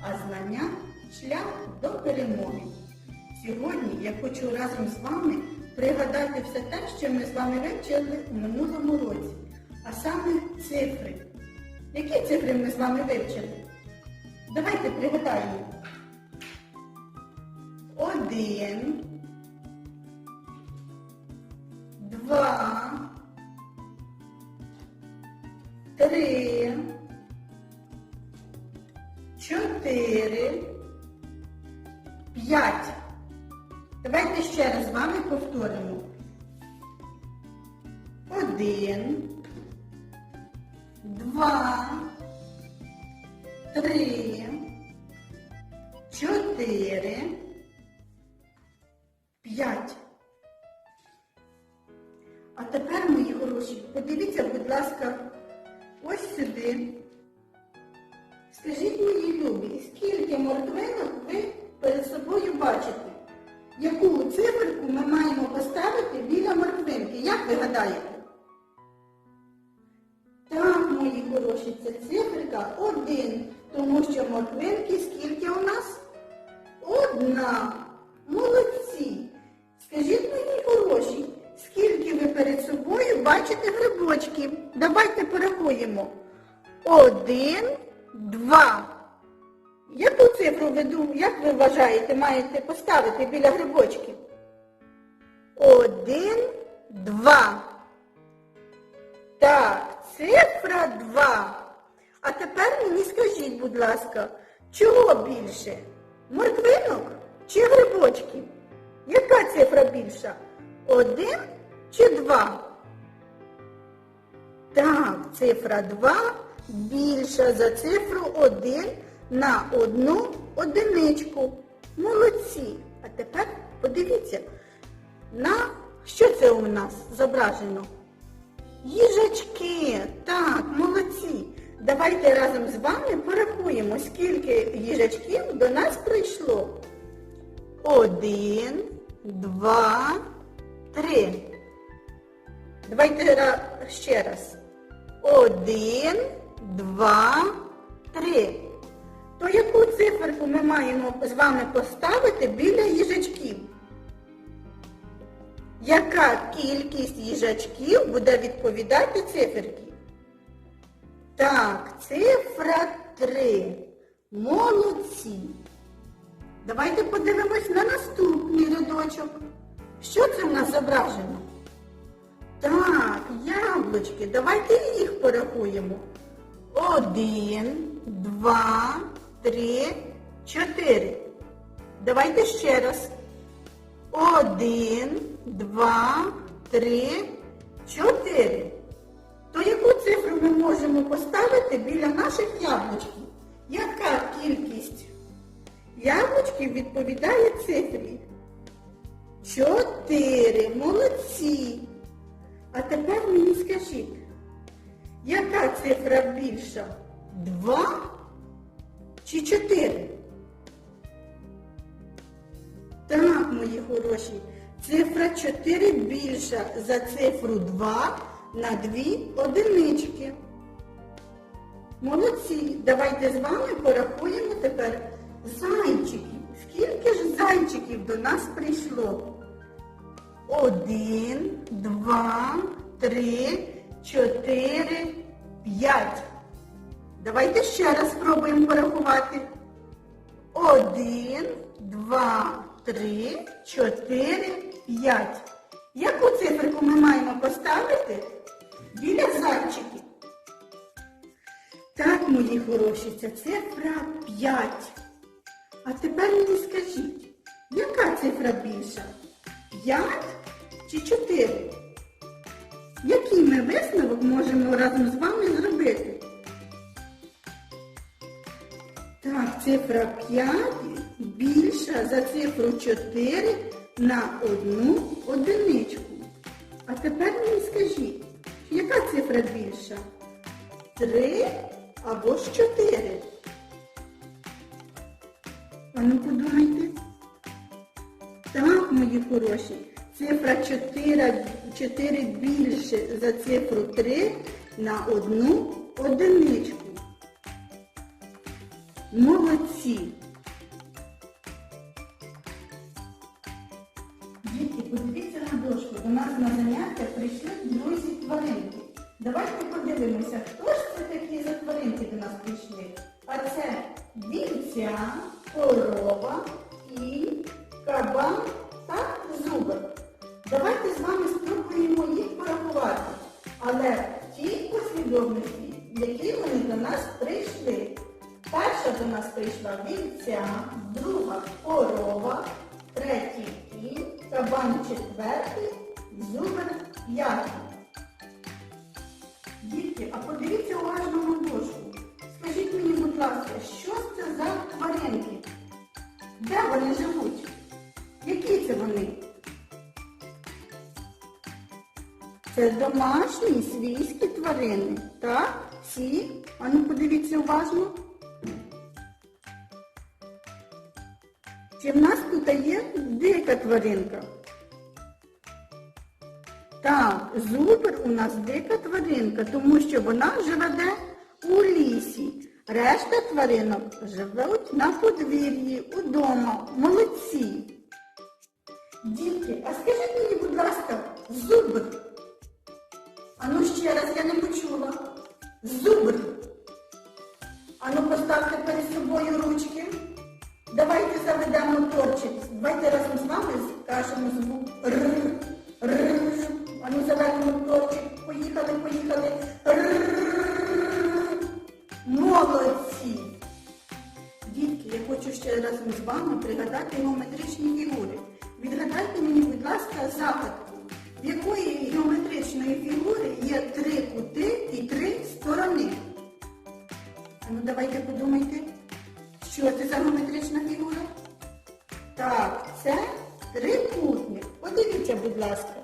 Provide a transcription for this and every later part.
а знання шлях до перемоги. Сьогодні я хочу разом з вами пригадати все те, що ми з вами вивчили у минулому році, а саме цифри. Які цифри ми з вами вивчили? Давайте пригадаємо. Один, два, три, чотири, п'ять. Давайте ще раз з вами повторимо. Один, два, три, чотири, п'ять. А тепер, мої хороші, подивіться, будь ласка, ось сюди. Скажіть мої любі, скільки морквинок ви перед собою бачите? Яку циферку ми маємо поставити біля морквинки? Як ви гадаєте? Так, мої хороші, це циферка один, тому що морквинки скільки у нас? Одна. Молодці. Скажіть мені хороші, скільки ви перед собою бачите грибочків? Давайте порахуємо. Один, два. Яку цифру ви дум- як ви вважаєте, маєте поставити біля грибочків? Один, два. Так, цифра два. А тепер мені скажіть, будь ласка, чого більше? Морквинок чи грибочків? Яка цифра більша? Один чи два? Так, цифра 2 більша за цифру 1 на одну одиничку. Молодці. А тепер подивіться, на що це у нас зображено? Їжачки. Так, молодці. Давайте разом з вами порахуємо, скільки їжачків до нас прийшло. Один, два, три. Давайте ще раз. Один, два, три. То яку циферку ми маємо з вами поставити біля їжачків? Яка кількість їжачків буде відповідати циферки? Так, цифра 3. Молодці. Давайте подивимось на наступний рядочок. Що це в нас зображено? Так, яблучки. Давайте їх порахуємо. Один, два, три, чотири. Давайте ще раз. Один, два, три, чотири. То яку цифру ми можемо поставити біля наших яблучків? Яка кількість яблучків відповідає цифрі? Чотири. Молодці. А тепер мені скажіть, яка цифра більша? Два чи чотири? Так, мої хороші, цифра 4 більша за цифру 2 на 2 одинички. Молодці, давайте з вами порахуємо тепер зайчиків. Скільки ж зайчиків до нас прийшло? Один, два, три, чотири, п'ять. Давайте ще раз спробуємо порахувати. Один, два, три, чотири, п'ять. Яку циферку ми маємо поставити біля зайчиків? Так, мої хороші, це цифра 5. А тепер мені скажіть, яка цифра більша? 5 чи 4? Який ми висновок можемо разом з вами зробити? Так, цифра 5 більша за цифру 4 на одну одиничку. А тепер мені скажіть, яка цифра більша? 3 або ж 4? А ну подумайте. Так, мої хороші, цифра 4, 4 більше за цифру 3 на одну одиничку. Молодці! Діти, подивіться на дошку. До нас на заняття прийшли друзі тваринки. Давайте подивимося, хто ж це такі за тваринки до нас прийшли. А це вівця, корова і кабан та зубр. Давайте з вами спробуємо їх порахувати. Але в тій послідовності, в якій вони до нас прийшли. Перша до нас прийшла вівця, друга корова, третій кінь, кабан четвертий, зубр п'ятий. Дітки, а подивіться уважно на дошку. Скажіть мені, будь ласка, що це за тваринки? Де вони живуть? Це домашні свійські тварини. Так? Всі? А ну подивіться уважно. Чи в нас тут є дика тваринка? Так, зубр у нас дика тваринка, тому що вона живе де? У лісі. Решта тваринок живуть на подвір'ї, удома. Молодці. Дітки, а скажіть мені, будь ласка, зубр. А ну ще раз я не почула. Зубр. А ну поставте перед собою ручки. Давайте заведемо торчик. Давайте разом з вами скажемо звук Р. Р. А ну заведемо торчик. Поїхали, поїхали. Р. Молодці! Дітки, я хочу ще разом з вами пригадати геометричні фігури. Відгадайте мені, будь ласка, загадку, ну давайте подумайте, що це за геометрична фігура? Так, це трикутник. Подивіться, будь ласка.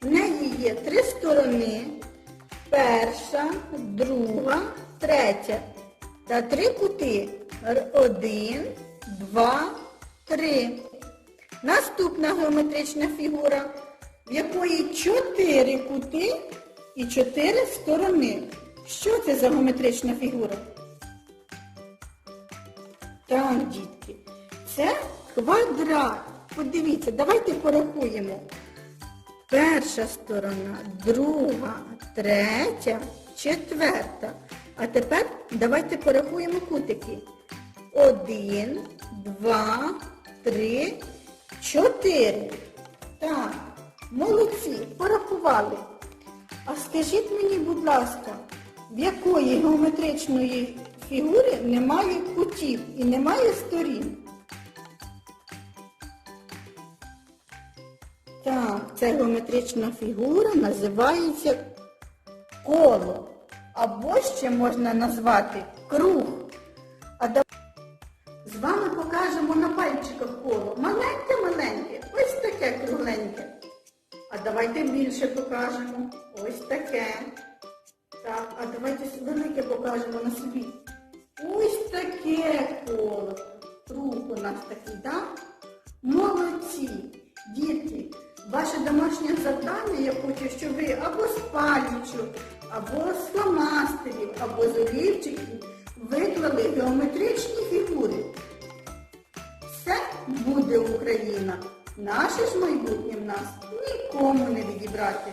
В неї є три сторони. Перша, друга, третя. Та три кути. Один, два, три. Наступна геометрична фігура, в якої чотири кути і чотири сторони. Що це за геометрична фігура? Так, дітки, це квадрат. Подивіться, давайте порахуємо. Перша сторона, друга, третя, четверта. А тепер давайте порахуємо кутики. Один, два, три, чотири. Так, молодці, порахували. А скажіть мені, будь ласка, в якої геометричної фігури немає кутів і немає сторін? Так, ця геометрична фігура називається коло. Або ще можна назвати круг. А да- З вами покажемо на пальчиках коло. Маленьке-маленьке, ось таке кругленьке. А давайте більше покажемо. Ось таке. Так, а давайте велике покажемо на собі. Ось таке коло. Круг у нас такий, так? Молодці! Діти, ваше домашнє завдання, я хочу, щоб ви або з палічок, або з фломастерів, або з олівчиків виклали геометричні фігури. Все буде Україна. Наше ж майбутнє в нас нікому не відібрати.